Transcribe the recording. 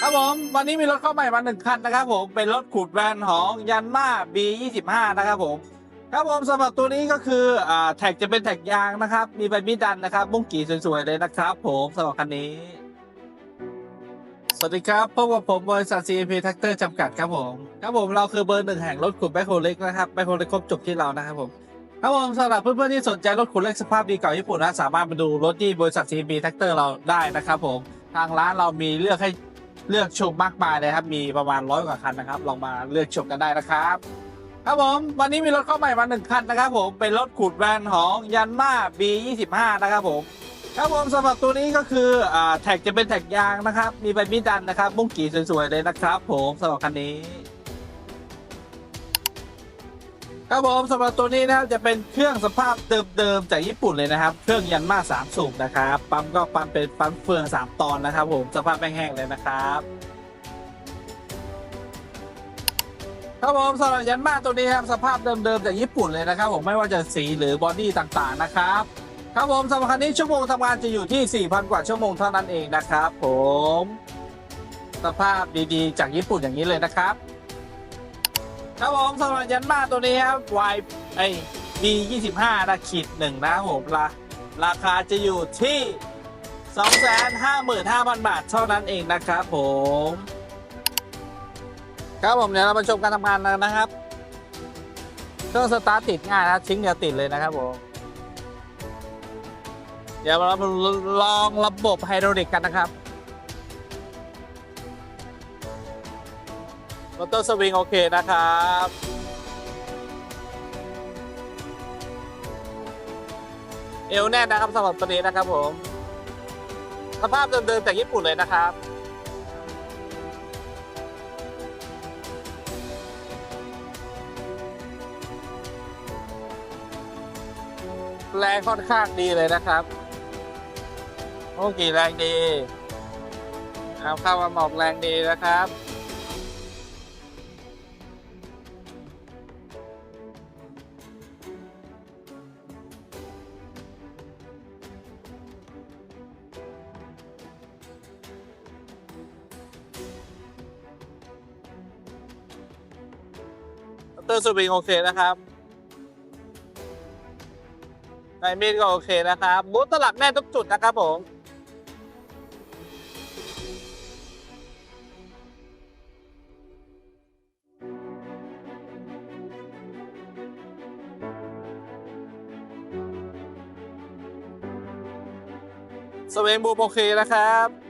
ครับผม วันนี้มีรถเข้าใหม่มาหนึ่งคันนะครับผมเป็นรถขุดแวนด์ของยันมา B25 นะครับผมครับผมสำหรับตัวนี้ก็คืออ่าแท็กจะเป็นแท็กยางนะครับ มีใบมีดดันนะครับบุ้งกี่สวยๆเลยนะครับ ผมสำหรับคันนี้ สวัสดีครับพบกับผมบริษัท CMP Tractor จำกัดครับผมครับผมเราคือเบอร์หนึ่งแห่งรถขุดแบคโฮเล็กนะครับแบคโฮเล็กครบจบที่เรานะครับผมครับผมสำหรับเพื่อนๆที่สนใจรถขุดเล็กสภาพดีเก่าญี่ปุ่นนะสามารถมาดูรถที่บริษัท CMP Tractor เราได้นะครับผมทางร้านเรามีเลือกให้ เลือกชมมากมายเลยครับ มีประมาณร้อยกว่าคันนะครับ ลองมาเลือกชมกันได้นะครับ ครับผมวันนี้มีรถเข้าใหม่มาหนึ่งคันนะครับ ผมเป็นรถขุดแวนของยันมา B25 นะครับผมครับผมสำหรับตัวนี้ก็คืออ่าแท็กจะเป็นแท็กยางนะครับ มีใบมีดันนะครับ มุ้งกี่สวยๆเลยนะครับ ผมสำหรับคันนี้ ครับผมสำหรับตัวนี้นะครับจะเป็นเครื่องสภาพเดิมๆจากญี่ปุ่นเลยนะครับ เครื่องยันมาสามสูบนะครับ ปั๊มก็ปั๊มเป็นปั๊มเฟืองสามตอนนะครับ ผมสภาพแห้งๆเลยนะครับครับผมสำหรับยันมาตัวนี้ครับสภาพเดิมๆจากญี่ปุ่นเลยนะครับ ผมไม่ว่าจะสีหรือบอดี้ต่างๆนะครับครับผมสำหรับคันนี้ชั่วโมงทำงานจะอยู่ที่ 4,000 กว่าชั่วโมงเท่านั้นเองนะครับ ผม สภาพดีๆ จากญี่ปุ่นอย่างนี้เลยนะครับ ครับผมสำหรับยันมาตัวนี้ครับ Y ไอ B 25นะขีดหนึ่งนะผมราราคาจะอยู่ที่255,000บาทเท่านั้นเองนะครับผม ครับผมเดี๋ยวเรามาชมการทำงานกันนะครับ เครื่องสตาร์ทติดง่ายนะชิ้นเดียวติดเลยนะครับผม เดี๋ยวเราลองระบบไฮดรอลิกกันนะครับ มอเตอร์สวิงโอเคนะครับเอวแน่นนะครับสำหรับตัวนี้นะครับผมสภาพเดิมๆจากญี่ปุ่นเลยนะครับ แรงค่อนข้างดีเลยนะครับโอ้กี่แรงดีเอาเข้ามาหมอกแรงดีนะครับ เตอร์สวิงโอเคนะครับในมีดก็โอเคนะครับบูทตลับแน่นทุกจุดนะครับผมสวิงบูมโอเคนะครับ